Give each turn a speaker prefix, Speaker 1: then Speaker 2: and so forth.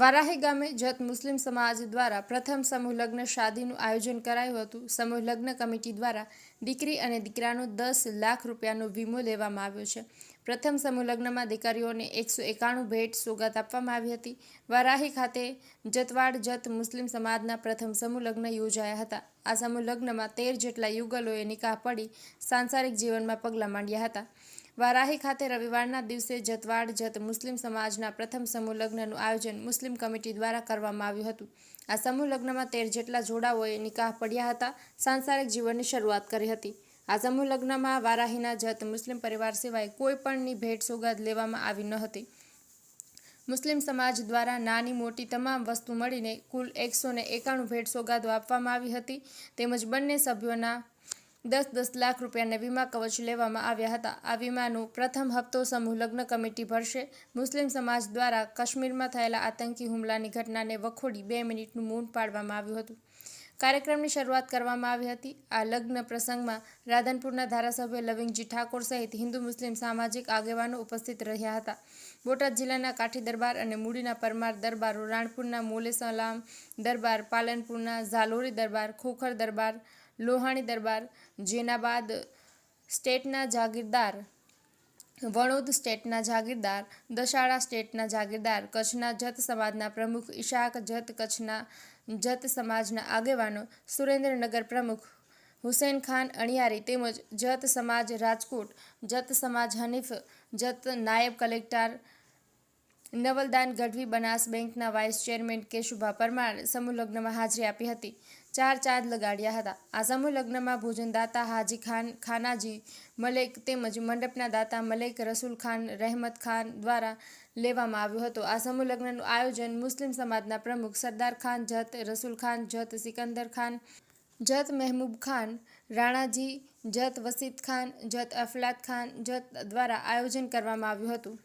Speaker 1: વારાહી ગામે જત મુસ્લિમ સમાજ દ્વારા પ્રથમ સમૂહ લગ્ન શાદીનું આયોજન કરાયું હતું. સમૂહ લગ્ન કમિટી દ્વારા દીકરી અને દીકરાનો દસ લાખ રૂપિયાનો વીમો લેવામાં આવ્યો છે. પ્રથમ સમૂહ લગ્નમાં દીકરીઓને એકસો એકાણું ભેટ સોગાત આપવામાં આવી હતી. વારાહી ખાતે જતવાડ જત મુસ્લિમ સમાજના પ્રથમ સમૂહ લગ્ન યોજાયા હતા. આ સમૂહ લગ્નમાં તેર જેટલા યુગલોએ નિકાહ પડી સાંસારિક જીવનમાં પગલાં માંડ્યા હતા. વારાહી ખાતે રવિવારના દિવસે જતવાડ જત મુસ્લિમ સમાજના પ્રથમ સમૂહ લગ્નનું આયોજન મુસ્લિમ કમિટી દ્વારા કરવામાં આવ્યું હતું. આ સમૂહ લગ્નમાં તેર જેટલા જોડાઓએ નિકાહ પડ્યા હતા. સાંસારિક જીવનની શરૂઆત કરી હતી. આ સમૂહ લગ્નમાં વારાહીના જત મુસ્લિમ પરિવાર સિવાય કોઈ પણની ભેટ સોગાદ લેવામાં આવી ન હતી. મુસ્લિમ સમાજ દ્વારા નાની મોટી તમામ વસ્તુ મળીને કુલ એકસો ને એકાણું ભેટ સોગાદો આપવામાં આવી હતી. તેમજ બંને સભ્યોના દસ દસ લાખ રૂપિયાના વીમા કવચ લેવામાં આવ્યા હતા. આ વીમાનો પ્રથમ હપ્તો સમૂહ લગ્ન કમિટી ભરશે. મુસ્લિમ સમાજ દ્વારા કાશ્મીરમાં થયેલા આતંકી હુમલાની ઘટનાને વખોડી બે મિનિટનું મૌન પાડવામાં આવ્યું હતું. કાર્યક્રમની શરૂઆત કરવામાં આવી હતી. આ લગ્ન પ્રસંગમાં રાધનપુરના ધારાસભ્ય લવિંગજી ઠાકોર સહિત હિન્દુ મુસ્લિમ સામાજિક આગેવાનો ઉપસ્થિત રહ્યા હતા. બોટાદ જિલ્લાના કાઠી દરબાર અને મૂડીના પરમાર દરબારો, રાણપુરના મોલે સલામ દરબાર, પાલનપુરના ઝાલોરી દરબાર, ખોખર દરબાર, લોહાણી દરબાર જેના બાદ સ્ટેટના જાગીરદાર વણોદ સ્ટેટના જાગીરદાર, દશાળા સ્ટેટના જાગીરદાર, કચ્છના જત સમાજના પ્રમુખ, ઈશાક જત કચ્છના જત સમાજના આગેવાનો, સુરેન્દ્રનગર પ્રમુખ, હુસેન ખાન અણિયારી તેમજ જત સમાજ રાજકોટ, જત સમાજ હનીફ, જત નાયબ કલેક્ટર, નવલદાન ગઢવી બનાસ બેંકના વાઇસ ચેરમેન કેશુભા પરમાર સમૂહ લગ્નમાં હાજરી આપી હતી. ચાર ચાંદ લગાડ્યા હતા. આ સમૂહ લગ્નમાં ભોજનદાતા હાજી ખાન, ખાનાજી મલેક તેમજ મંડપના દાતા મલેક રસૂલ ખાન, રહેમત ખાન દ્વારા લેવામાં આવ્યું હતું. આ સમૂહ લગ્નનું આયોજન મુસ્લિમ સમાજના પ્રમુખ સરદાર ખાન, જત રસુલ ખાન, જત સિકંદર ખાન, જત મહેબૂબ ખાન, રાણાજી, જત વસીદ ખાન, જત અફલાત ખાન જત દ્વારા આયોજન કરવામાં આવ્યું હતું.